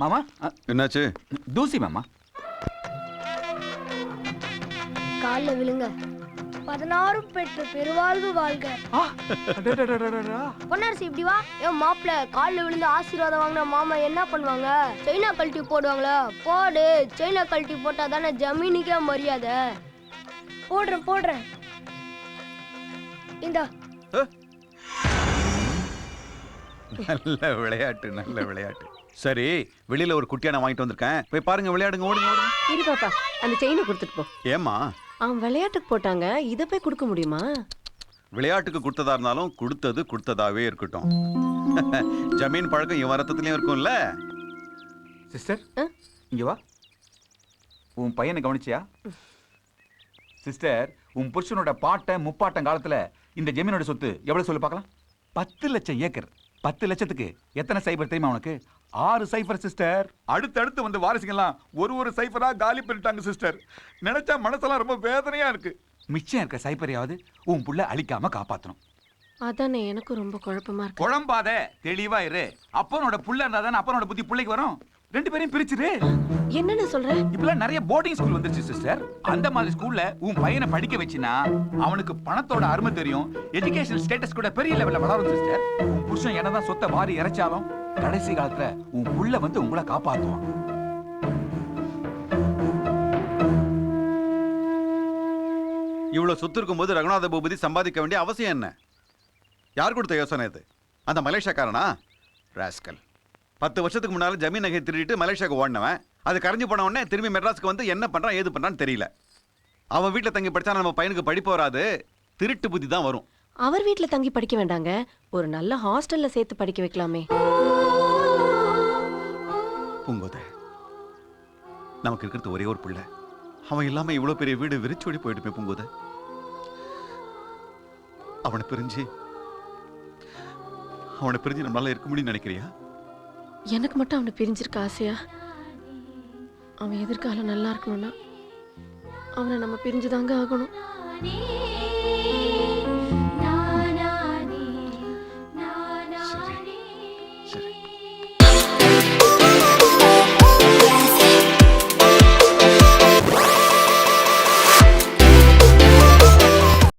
மாமா என்னாச்சு? தூசி மாமா. காலில் விழுங்க. பதினாறும் பெற்று பெருவாழ்வு வாழ்க. பொன்னரசி இப்படி வா ஏன் மாப்பிள்ள காலில் விழுந்து ஆசீர்வாதம் வாங்கினா மாமா என்ன பண்ணுவாங்க செயினா கழட்டி போடுவாங்களா. போடு. செயினா கழட்டி போட்டா தானே ஜமீனுக்கே மரியாதை. போடுறேன் போடுறேன். இந்தா. நல்ல விளையாட்டு நல்ல விளையாட்டு. சரி வெளியில ஒரு குட்டியான வாங்கிட்டு வந்திருக்கேன். போய் பாருங்க விளையாடுங்க ஓடுங்க ஓடுங்க. இரு பாப்பா அந்த செயினை கொடுத்துட்டு போ. ஏமா அவன் விளையாட்டுக்கு போட்டாங்க. இதை போய் கொடுக்க முடியுமா? விளையாட்டுக்கு கொடுத்ததா இருந்தாலும் கொடுத்தது கொடுத்ததாவே இருக்கட்டும். ஜமீன் பழக்கம் இவன் ரத்தத்துலயும் இருக்கும்ல? சிஸ்டர் ஆ? இங்க வா. உன் பையனை கவனிச்சியா? சிஸ்டர் உன் புருஷனோட பாட்டன் முப்பாட்டன் காலத்துல இந்த ஜமீனோட சொத்து எவ்வளவு சொல்லு பார்க்கலாம்? பத்து லட்சம் ஏக்கர். பத்து லட்சத்துக்கு. எத்தனை சைபர் தெரியுமா உனக்கு? ஆறு சைபர் சிஸ்டர் அடுத்தடுத்து வந்து வாரிசுங்கெல்லாம் ஒரு ஒரு சைபரா காலி பண்ணிட்டாங்க சிஸ்டர் நினைச்சா மனசெல்லாம் ரொம்ப வேதனையா இருக்கு. மிச்சம் இருக்க சைபரையாவது உன் புள்ள அழிக்காம காப்பாத்தணும். அதானே எனக்கும் ரொம்ப குழப்பமா இருக்கு. குழம்பாத தெளிவா இரு. அப்பனோட புள்ள இருந்தா தானே அப்பனோட புத்தி பிள்ளைக்கு வரும். ரெண்டு பேரையும் பிரிச்சிரு என்னன்னு சொல்ற? இப்பெல்லாம் நிறைய போர்டிங் ஸ்கூல் வந்துருச்சு சிஸ்டர் அந்த மாதிரி ஸ்கூல்ல உன் பையனை படிக்க வச்சினா அவனுக்கு பணத்தோட அருமை தெரியும். எஜுகேஷன் ஸ்டேட்டஸ் கூட பெரிய லெவல்ல வளரும் சிஸ்டர் உன் புருஷன் என்னதான் சொத்தை வாரி இறைச்சாலும் கடைசி காலத்துல உன் புள்ள வந்து உங்களை காப்பாத்துவான். இவ்வளவு சொத்து இருக்கும்போது ரகுநாத பூபதி சம்பாதிக்க வேண்டிய அவசியம் என்ன? யார் கொடுத்த யோசனை இது? அந்த மலேசியாக்காரனா? ராஸ்கல். பத்து வருஷத்துக்கு முன்னால ஜமீன் நகை திருடிட்டு மலேசியாவுக்கு ஓடினவன். அது கரைஞ்சு போன உடனே திரும்பி மெட்ராஸ்க்கு வந்து என்ன பண்றான் ஏது பண்றான்னு தெரியல. அவன் வீட்டில் தங்கி படிச்சா நம்ம பையனுக்கு படிப்பு வராது. திருட்டு புத்தி தான் வரும். அவர் வீட்ல தங்கி படிக்க வேண்டாங்க. ஒரு நல்ல ஹாஸ்டல்ல சேர்த்து படிக்க வைக்கலாமே. பூங்கோத நமக்கு இருக்கிறது ஒரே ஒரு பிள்ளை. அவன் இல்லாம இவ்வளவு பெரிய வீடு விரிச்சோடி போயிடுமே பூங்கோத. அவனை பிரிஞ்சு அவனை பிரிஞ்சு நம்மளால இருக்க முடியும்னு நினைக்கிறியா? எனக்கு மட்டும் அவனை பிரிஞ்சிருக்க ஆசையா? அவன் எதிர்காலம் நல்லா இருக்கணும்னா அவனை நம்ம பிரிஞ்சுதாங்க ஆகணும்.